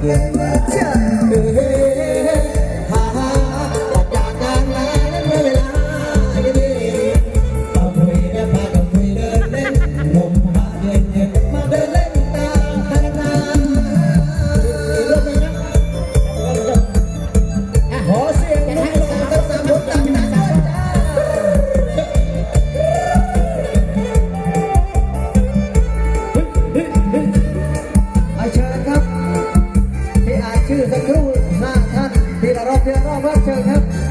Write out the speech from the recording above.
天 ห้ท่านทีละรอบเดียวรอบรอบเชิญครับ